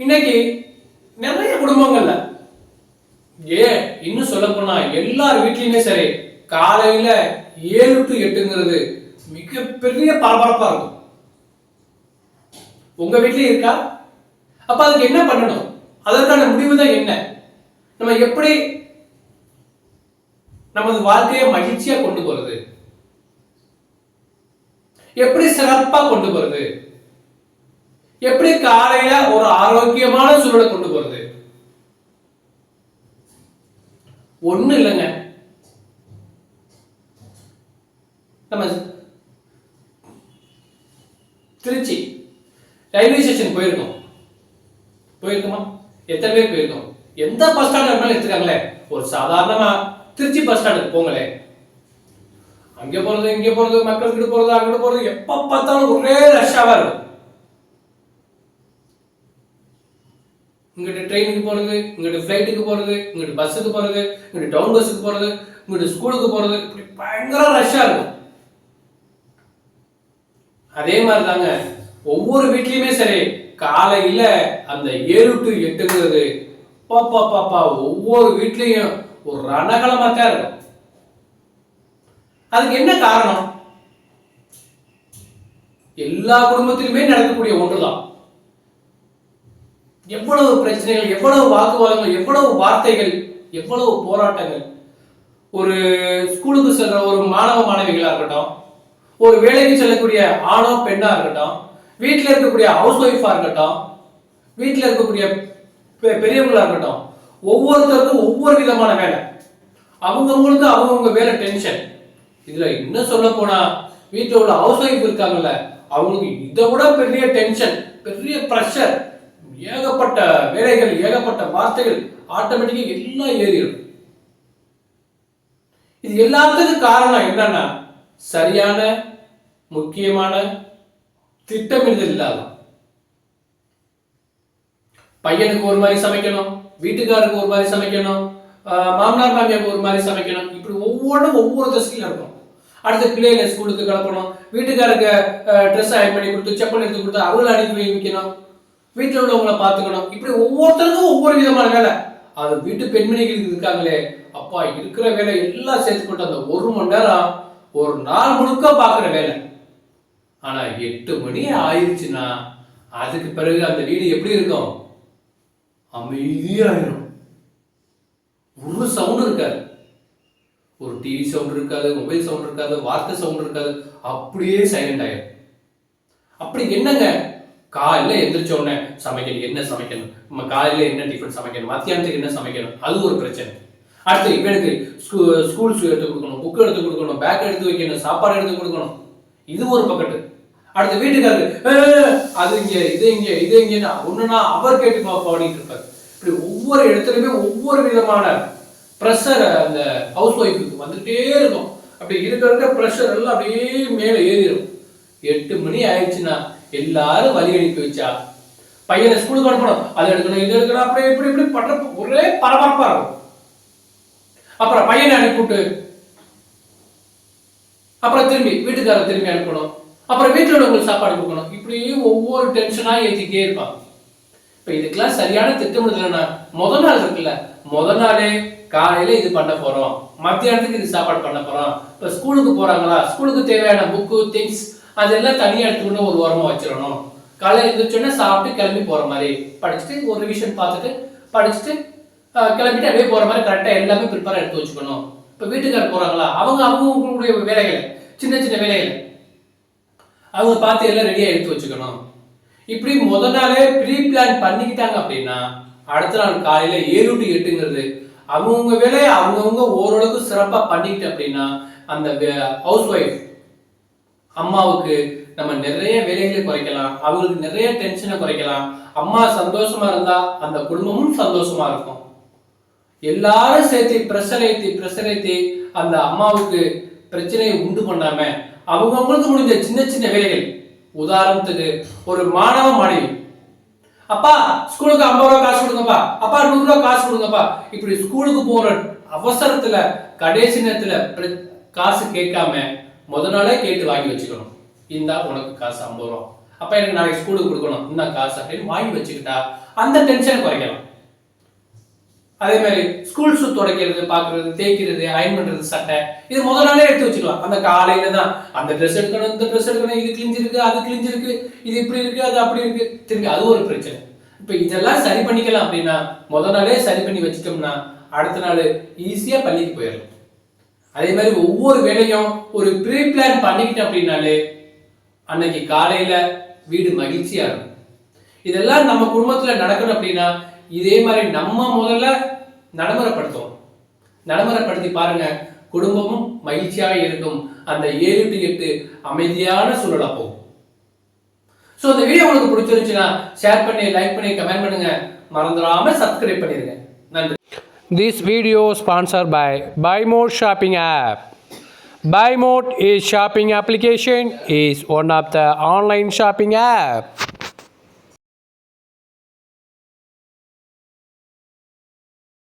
இன்னைக்கு நிறைய குடும்பங்கள்ல ஏன் இன்னும் சொல்ல போனா எல்லார் வீட்லயுமே சரி காலையில ஏழு டு எட்டுங்கிறது மிகப்பெரிய பரபரப்பா இருக்கும். உங்க வீட்லயும் இருக்கா? அப்ப அதுக்கு என்ன பண்ணணும்? அதற்கான முடிவு தான் என்ன? நம்ம எப்படி நமது வாழ்க்கையை மகிழ்ச்சியா கொண்டு போறது? எப்படி சிறப்பா கொண்டு போறது? எப்படி காலையில ஒரு ஆரோக்கியமான சூழலை கொண்டு போறது? ஒண்ணு இல்லைங்க. நம்ம திருச்சி ரயில்வே ஸ்டேஷன் போயிருக்கோம். போயிருக்கோமா? எத்தனை பேர் போயிருக்கோம்? எந்த பஸ் ஸ்டாண்ட் இருந்தாலும் எடுத்துக்காங்களே. ஒரு சாதாரணமா திருச்சி பஸ் ஸ்டாண்டுக்கு போங்களே. அங்க போறது இங்க போறது மக்கள் கிட்ட போறது அங்கிட்டு போறது எப்ப பார்த்தாலும் ஒரே ரஷ்ஷாவா இருக்கும். இங்கிட்டு ட்ரெயினுக்கு போகிறது இங்கிட்டு ஃப்ளைட்டுக்கு போறது இங்கிட்டு பஸ்ஸுக்கு போறது இங்கிட்டு டவுன் பஸ்ஸுக்கு போறது இங்கிட்டு ஸ்கூலுக்கு போறது. இப்படி பயங்கர ரஷ்ஷா இருக்கும். அதே மாதிரி தாங்க ஒவ்வொரு வீட்லேயுமே சரி காலையில அந்த ஏழு டு எட்டுங்கிறது பாப்பா பாப்பா ஒவ்வொரு வீட்லேயும் ஒரு ரணகலமாக தான் இருக்கும். அதுக்கு என்ன காரணம்? எல்லா குடும்பத்திலுமே நடக்கக்கூடிய ஒன்று தான் எவ்வளவு பிரச்சனைகள் எவ்வளவு வாக்குவாதங்கள் எவ்வளவு வார்த்தைகள் எவ்வளவு போராட்டங்கள். ஒரு ஸ்கூலுக்கு செல்ற ஒரு மாணவ மாணவிகளா இருக்கட்டும் ஒரு வேலைக்கு செல்லக்கூடிய ஆணோ பெண்ணா இருக்கட்டும் வீட்டில் இருக்கக்கூடிய ஹவுஸ் ஒய்ஃபா இருக்கட்டும் வீட்டில் இருக்கக்கூடிய பெ- பெரியவங்களா இருக்கட்டும் ஒவ்வொருத்தருக்கும் ஒவ்வொரு விதமான வேலை. அவங்கவுங்களுக்கு அவங்கவுங்க வேலை டென்ஷன் இதுல இன்னும் சொல்ல போனா வீட்டில் உள்ள ஹவுஸ் ஒய்ஃப் இருக்காங்கல்ல அவங்களுக்கு இதை விட பெரிய டென்ஷன் பெரிய ப்ரெஷர் ஏகப்பட்ட வேலைகள் ஏகப்பட்ட வார்த்தைகள் ஆட்டோமேட்டிக்கா எல்லாம் ஏறிடும். இது எல்லாத்துக்கும் காரணம் என்னன்னா சரியான முக்கியமான திட்டமிடுதல் இல்லாத பையனுக்கு ஒரு மாதிரி சமைக்கணும் வீட்டுக்காருக்கு ஒரு மாதிரி சமைக்கணும் ஆஹ் மாமனார் மாமியாருக்கு ஒரு மாதிரி சமைக்கணும். இப்படி ஒவ்வொன்றும் ஒவ்வொரு திசையில இருக்கும் அடுத்த பிள்ளைகளை ஸ்கூலுக்கு கிளப்பணும் வீட்டுக்காருக்கு ட்ரெஸ் அயன் பண்ணி கொடுத்து செப்பல் எடுத்து கொடுத்து அவங்கள அனுப்பி வைக்கணும். வீட்டில் உள்ளவங்களை பார்த்துக்கணும். இப்படி ஒவ்வொருத்தருக்கும் ஒவ்வொரு விதமான வேலை. அது வீட்டு பெண்மணிகளுக்கு இருக்காங்களே. அப்பா இருக்கிற வேலை எல்லாம் சேர்த்து போட்டு அந்த ஒரு மணி நேரம் ஒரு நாள் முழுக்க பார்க்குற வேலை. ஆனா எட்டு மணி ஆயிடுச்சுன்னா அதுக்கு பிறகு அந்த வீடு எப்படி இருக்கும்? அமைதியாயிரும். ஒரு சவுண்ட் இருக்காது. ஒரு டிவி சவுண்ட் இருக்காது மொபைல் சவுண்ட் இருக்காது வார்த்தை சவுண்ட் இருக்காது. அப்படியே சைலண்ட் ஆயிரும். அப்படி என்னங்க? காலையில எந்திரிச்ச உடனே சமைக்கணும் என்ன சமைக்கணும்? நம்ம காலையில என்ன டிஃபன் சமைக்கணும்? மத்தியானத்துக்கு என்ன சமைக்கணும்? அது ஒரு பிரச்சனை. அடுத்து இவனுக்கு ஸ்கூ ஸ்கூல் ஷூ எடுத்து கொடுக்கணும் புக் எடுத்து கொடுக்கணும் பேக் எடுத்து வைக்கணும் சாப்பாடு எடுத்து கொடுக்கணும். இது ஒரு பக்கெட்டு அடுத்து வீட்டுக்காரரு அது இங்கே இது இங்கே இது இங்கேன்னா ஒன்றுனா அவர் கேட்டு பாடிட்டு இருப்பார். இப்படி ஒவ்வொரு இடத்துலையுமே ஒவ்வொரு விதமான ப்ரெஷர் அந்த ஹவுஸ் ஒய்ஃபுக்கு வந்துகிட்டே இருக்கும். அப்படி இருக்க ப்ரெஷர் எல்லாம் அப்படியே மேலே ஏறிடும். எட்டு மணி ஆயிடுச்சுன்னா எல்லாரும் வழி அனுப்பி வச்சா பையனை ஸ்கூலுக்கு அனுப்பணும். அதை எடுக்கணும் இது எடுக்கணும் அப்புறம் இப்படி இப்படி பண்ற ஒரே பரபரப்பா இருக்கும். அப்புறம் பையனை அனுப்பிவிட்டு அப்புறம் திரும்பி வீட்டுக்காரர் திரும்பி அனுப்பணும். அப்புறம் வீட்டில் உள்ளவங்களுக்கு சாப்பாடு கொடுக்கணும். இப்படியே ஒவ்வொரு டென்ஷனா ஏற்றிக்கிட்டே இருப்பாங்க. இப்ப இதுக்கெல்லாம் சரியான திட்டமிடுதல்னா முத நாள் இருக்குல்ல முத நாளே காலையில இது பண்ண போறோம். மத்தியானத்துக்கு இது சாப்பாடு பண்ண போறோம். இப்ப ஸ்கூலுக்கு போறாங்களா? ஸ்கூலுக்கு தேவையான புக்கு திங்ஸ் அதெல்லாம் தனியாக எடுத்துக்கணும் ஒரு ஓரமாக வச்சிடணும். காலையில் எழுந்திரிச்சோன்னே சாப்பிட்டு கிளம்பி போகிற மாதிரி. படிச்சுட்டு ஒரு ரிவிஷன் பார்த்துட்டு படிச்சுட்டு கிளம்பிட்டு அப்படியே போகிற மாதிரி கரெக்டாக எல்லாமே ப்ரிப்பேர் எடுத்து வச்சுக்கணும். இப்போ வீட்டுக்காரர் போகிறாங்களா அவங்க அவங்களுடைய வேலைகளை சின்ன சின்ன வேலைகளை. அவங்க பார்த்து எல்லாம் ரெடியாக எடுத்து வச்சுக்கணும். இப்படி முத நாளே ப்ரீ பிளான் பண்ணிக்கிட்டாங்க அப்படின்னா அடுத்த நாள் காலையில ஏழு டு எட்டுங்கிறது அவங்கவுங்க வேலையை அவங்கவுங்க ஓரளவுக்கு சிறப்பாக பண்ணிக்கிட்டு அப்படின்னா அந்த ஹவுஸ் ஒய்ஃப் அம்மாவுக்கு நம்ம நிறைய வேலைகளை குறைக்கலாம் அவங்களுக்கு நிறைய டென்ஷனை குறைக்கலாம். அம்மா சந்தோஷமா இருந்தா அந்த குடும்பமும் சந்தோஷமா இருக்கும். எல்லாரும் சேர்த்து ப்ரெஷர் ஏத்தி ப்ரெஷர் அந்த அம்மாவுக்கு பிரச்சனையை உண்டு பண்ணாம அவங்கவுங்களுக்கு முடிஞ்ச சின்ன சின்ன வேலைகள். உதாரணத்துக்கு ஒரு மாணவ மாணவி. அப்பா ஸ்கூலுக்கு ஐம்பது ரூபா காசு கொடுங்கப்பா. அப்பா நூறு ரூபா காசு கொடுங்கப்பா. இப்படி ஸ்கூலுக்கு போற அவசரத்துல கடைசி நேரத்துல காசு கேட்காம முத நாளே கேட்டு வாங்கி வச்சுக்கணும். இந்தா உனக்கு காசு ஐம்பது ரூபா. அப்ப எனக்கு நாளைக்கு ஸ்கூலுக்கு கொடுக்கணும். இந்த காசு அப்படின்னு வாங்கி வச்சுக்கிட்டா அந்த டென்ஷனை குறைக்கலாம். அதே மாதிரி ஸ்கூல் ஷூ துடைக்கிறது பார்க்கறது தேய்க்கிறது அயன் பண்றது சட்டை இது முதல் நாளே எடுத்து வச்சுக்கலாம். அந்த காலையில தான். அந்த ட்ரெஸ் எடுக்கணும் இந்த ட்ரெஸ் எடுக்கணும் இது கிழிஞ்சிருக்கு அது கிழிஞ்சிருக்கு இது இப்படி இருக்கு அது அப்படி இருக்கு. திரும்பி அது ஒரு பிரச்சனை. இப்போ இதெல்லாம் சரி பண்ணிக்கலாம் அப்படின்னா முதல் நாளே சரி பண்ணி வச்சுட்டோம்னா அடுத்த நாள் ஈஸியா பள்ளிக்கு போயிடலாம். அதே மாதிரி ஒவ்வொரு வேலையும் ஒரு ப்ரீ பிளான் பண்ணிக்கிட்டோம் அப்படின்னாலே அன்னைக்கு காலையில வீடு மகிழ்ச்சியா இருக்கும். இதெல்லாம் நம்ம குடும்பத்துல நடக்கணும் அப்படின்னா இதே மாதிரி நம்ம முதல்ல நடைமுறைப்படுத்துவோம் நடைமுறைப்படுத்தி பாருங்க குடும்பமும் மகிழ்ச்சியாக இருக்கும். அந்த ஏழு டு எட்டு அமைதியான சூழலா போகும் ஸோ இந்த வீடியோ உங்களுக்கு பிடிச்சிருந்துச்சுன்னா ஷேர் பண்ணி லைக் பண்ணி கமெண்ட் பண்ணுங்க. மறந்துடாம சப்ஸ்கிரைப் பண்ணிருங்க. நன்றி. This video sponsored by Buy Mode Shopping app. Buy Mode is shopping application is one of the online shopping app.